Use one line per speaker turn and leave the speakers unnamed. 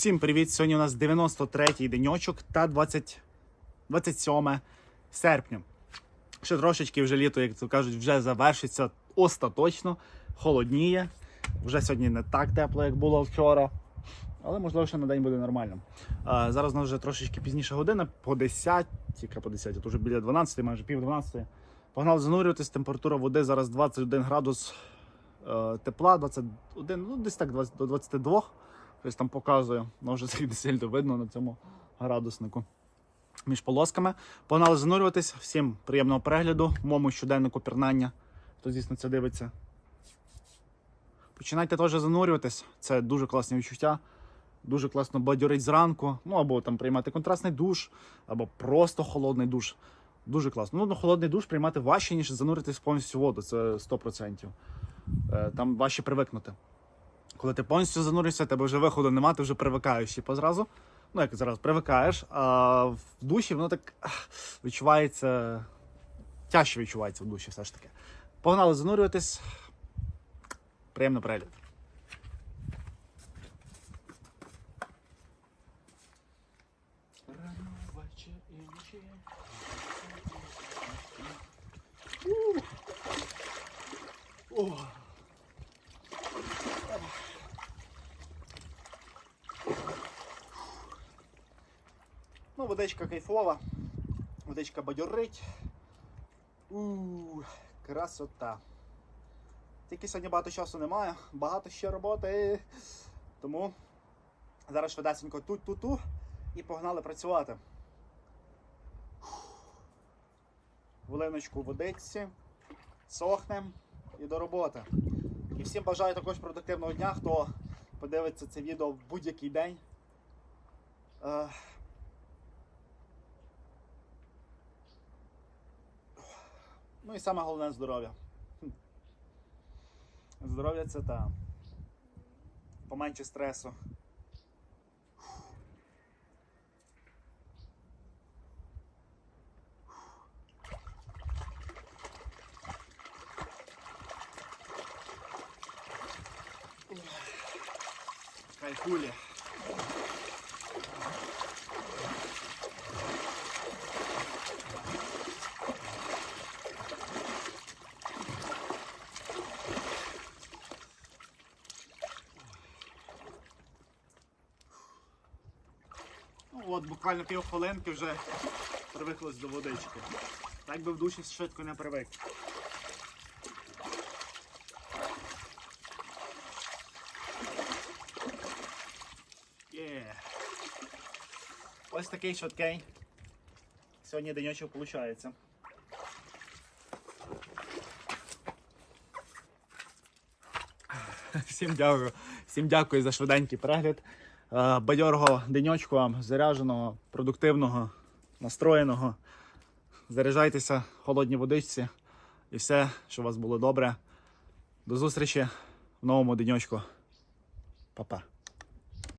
Всім привіт! Сьогодні у нас 93-й деньочок та 20... 27 серпня. Ще трошечки вже літо, як то кажуть, вже завершиться остаточно, холодніє. Вже сьогодні не так тепло, як було вчора. Але можливо, ще на день буде нормально. А, зараз у нас вже трошечки пізніша година, по 10, тільки по 10, тут вже біля 12, майже пів 12. Погнали занурюватись, температура води зараз 21 градус е, тепла, 21, ну десь так 20, до 22. Щось там показує, може це не сильно видно на цьому градуснику. Між полосками. Погнали занурюватись. Всім приємного перегляду, моєму щоденнику пірнання. Хто, звісно, це дивиться. Починайте теж занурюватись. Це дуже класні відчуття. Дуже класно бадьорить зранку. Ну або там приймати контрастний душ, або просто холодний душ. Дуже класно. Ну, ну, холодний душ приймати важче, ніж зануритись повністю воду. Це 100%. Е, Там важче привикнути. Коли ти повністю зануришся, тебе вже виходу нема, ти вже привикаєш типу, зразу. Ну, як зараз привикаєш, а в душі воно так відчувається. Тяжче відчувається в душі, все ж таки. Погнали занурюватись. Приємно перегляд. Ну, водичка кайфова, водичка бадьорить. Ууу, красота. Тільки сьогодні багато часу немає, багато ще роботи. Тому зараз швидесенько тут-ту-ту і погнали працювати. Хвилиночку водичці, сохнем і до роботи. І всім бажаю також продуктивного дня, хто подивиться це відео в будь-який день. Ну і саме головне здоров'я. Здоров'я це та. Поменше стресу. Кайфулі. От, буквально півхвилинки вже привиклось до водички. Так би в душі швидко не привик. Є. Ось такий швидкий. Сьогодні денечок виходить. Всім дякую. Всім дякую за швиденький перегляд. Е, Бадьорого денечку вам, зарядженого, продуктивного, настроєного. Заряджайтеся в холодній водичці і все, щоб у вас було добре. До зустрічі в новому денечку. Па-па.